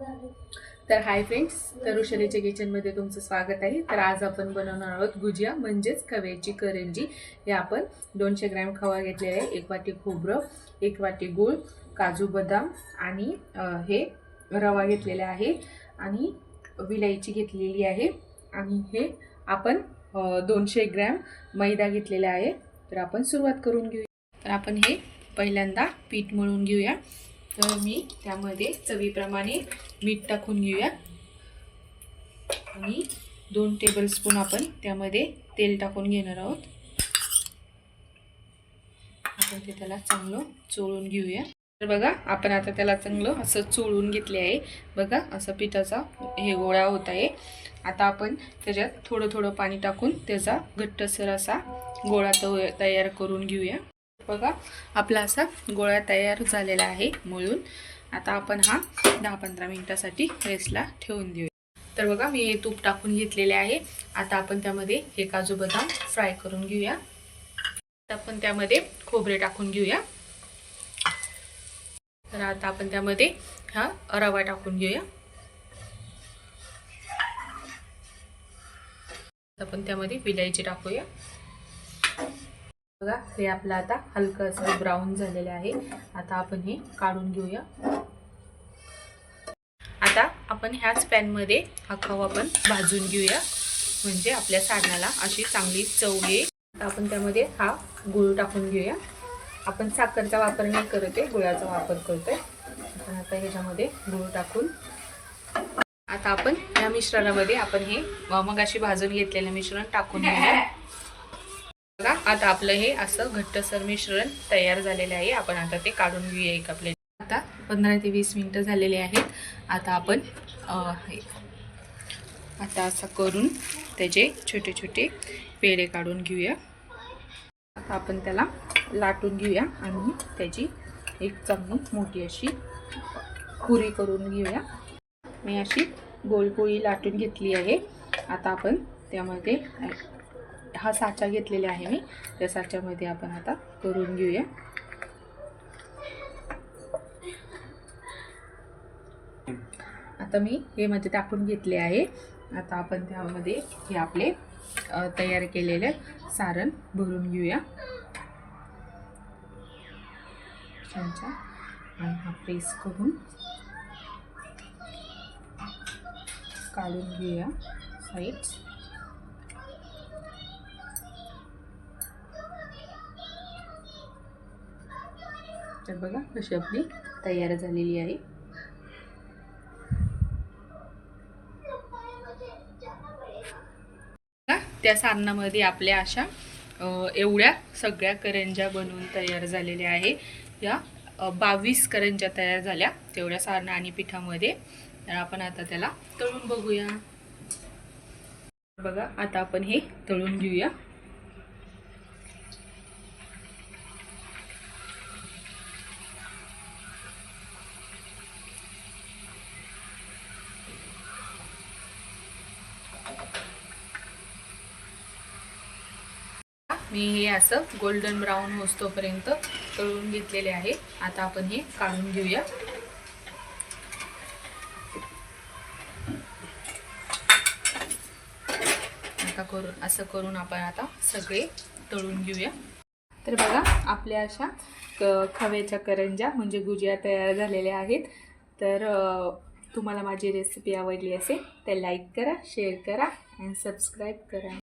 तर hi friends तरुशरीच्या किचनमध्ये तुमचं स्वागत आहे. तर आज आपण बनवणार आहोत गुजिया म्हणजेच खव्याची करंजी. हे आपण दोनशे ग्रॅम खवा घेतलेला आहे. एक वाटी खोबरं एक वाटी गूळ काजू बदाम आणि हे रवा घेतलेला आहे आणि विलायची घेतलेली आहे. आणि हे आपण दोनशे ग्रॅम मैदा घेतलेला आहे. तर आपण सुरुवात करून घेऊया. तर आपण हे पहिल्यांदा पीठ मळून घेऊया. तर मी त्यामध्ये चवीप्रमाणे मीठ टाकून घेऊया. आणि दोन टेबलस्पून आपण त्यामध्ये तेल टाकून घेणार आहोत. आपण ते त्याला चांगलं चोळून घेऊया. तर बघा आपण आता त्याला चांगलं असं चोळून घेतले आहे. बघा असं पिठाचा हे गोळा होत आहे. आता आपण त्याच्यात थोडं थोडं पाणी टाकून त्याचा घट्टसर असा गोळा तयार करून घेऊया. बघा आपला असा गोळा तयार झालेला आहे मळून. आता आपण हा दहा पंधरा मिनिटासाठी रेस्टला ठेवून देऊया. तर बघा मी हे तूप टाकून घेतलेले आहे. आता आपण त्यामध्ये हे काजू बदाम फ्राय करून घेऊया. आपण त्यामध्ये खोबरे टाकून घेऊया. तर आता आपण त्यामध्ये हा रवा टाकून घेऊया. आपण त्यामध्ये विलायची टाकूया. बघा हे आपलं आता हलकं असं ब्राऊन झालेलं आहे. आता आपण हे काढून घेऊया. आता आपण ह्याच पॅनमध्ये हा खवा आपण भाजून घेऊया. म्हणजे आपल्या सारणाला अशी चांगली चव येईल. आपण त्यामध्ये हा गुळ टाकून घेऊया. आपण साखरचा वापर नाही करत आहे गुळाचा वापर करतोय. आपण आता ह्याच्यामध्ये गुळ टाकून आता आपण या मिश्रणामध्ये आपण हे मगाशी भाजून घेतलेलं मिश्रण टाकून घेऊया. बघा आता आपलं हे असं घट्टसर मिश्रण तयार झालेलं आहे. आपण आता ते काढून घेऊया एक आपले आता पंधरा ते वीस मिनटं झालेले आहेत. आता आपण हे आता असं करून त्याचे छोटे छोटे पेढे काढून घेऊया. आता आपण त्याला लाटून घेऊया आणि त्याची एक चांगली मोठी अशी पुरी करून घेऊया. मी अशी गोलपोळी लाटून घेतली आहे. आता आपण त्यामध्ये हा साचा घेतलेला आहे मी. त्या साच्यामध्ये आपण आता करून घेऊया. आता मी हे मध्ये टाकून घेतले आहे. आता आपण त्यामध्ये हे आपले तयार केलेले सारण भरून घेऊया. चमचा आणि हा प्रेस करून काढून घेऊया साईड्स तर बघा अशी आपली तयार झालेली आहे. बघा, त्या सारणामध्ये आपल्या अशा एवढ्या सगळ्या करंज्या बनवून तयार झालेल्या आहे. या बावीस करंज्या तयार झाल्या तेवढ्या सारणा आणि पिठामध्ये. तर आपण आता त्याला तळून बघूया. बघा आता आपण हे तळून घेऊया. मी हे असं गोल्डन ब्राऊन होस्तोपर्यंत तळून घेतलेले आहे. आता आपण हे काढून घेऊया. आता करून असं करून आपण आता सगळे तळून घेऊया. तर बघा आपल्या अशा क खव्याच्या करंज्या म्हणजे गुजिया तयार झालेल्या आहेत. तर तुम्हाला माझी रेसिपी आवडली असेल तर लाईक करा शेअर करा आणि सबस्क्राईब करा.